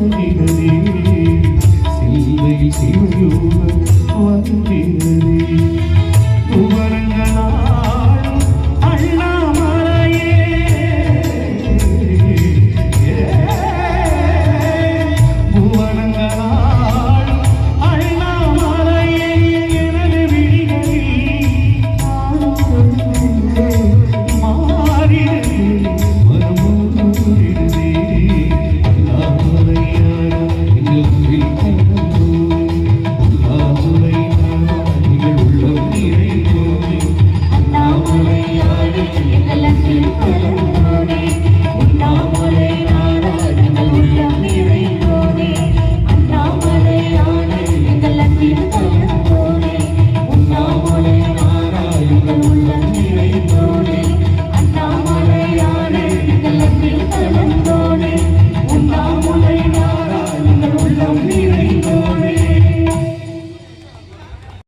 வருகிறதே சிந்தையில் சிவயோக வருகிறதே உபரங்களாலும் அண்ணாமலையே. உபரங்களாலும் அண்ணாமலையே. எனது விழிகளில் ஆளும்